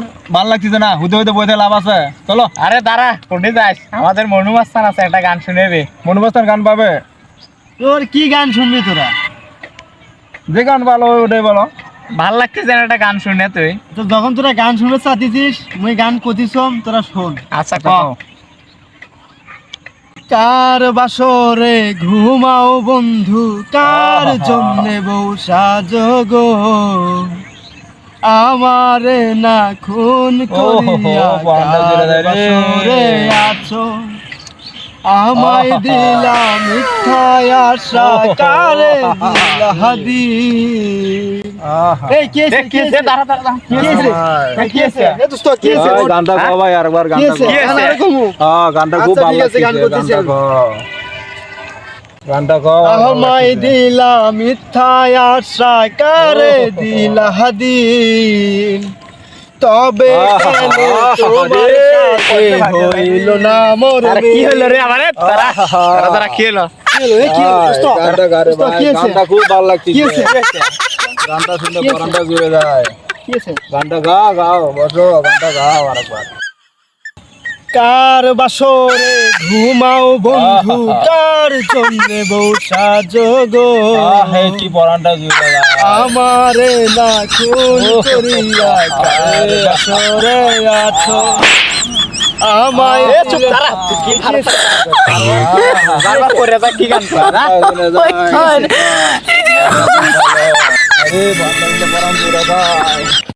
তোর ভালো লাগতেছে না? হুদে হুদে বইতে লাভ আছে। চলো। আরে দাঁড়া কোনটি যাস? আমাদের মনু মাস্তান আছে একটা গান শুনেবে। মনুবাস্তার গান পাবে? তোর কি গান শুনবি তোরা? যে গান ভালো ওটাই বলো। ভালো লাগতেছে না একটা গান শুনে তুই? তো যখন তোরা গান শুনবে চাতিছিস মুই গান কতিছম তোরা শোন। আচ্ছা কও। কার বাসরে ঘুমাও বন্ধু? কার জন্যে বউ সাজগো আমারে না খুন করিয়া আছো। আমায় দিলা মিথ্যায় আশা কারে হাদি গানটা। হ্যাঁ? খুব আচ্ছা, ভালো গান করতেছি আমায় দিলা মিথ্যায় আশা কারে দিলা হাদিন তবে হইল না মোর কি হলো রে আমারে দাঁড়া দাঁড়া কি হলো খুব ভালো লাগছে গানটা শুনলে? যায় গানটা গাও বসো গানটা গাও আরেকবার কার বাসরে ঘুমাও বন্ধু কার জন্যে বউ সাজগো আহ কি পরানটা জুড়ে আমারে না খুন করিয়া কার বাসরে আছো। আমায় এ চুপ দাঁড়া। কি বারবার করে যা কি গান কর আরে বান্দা পরান জুড়ে যায়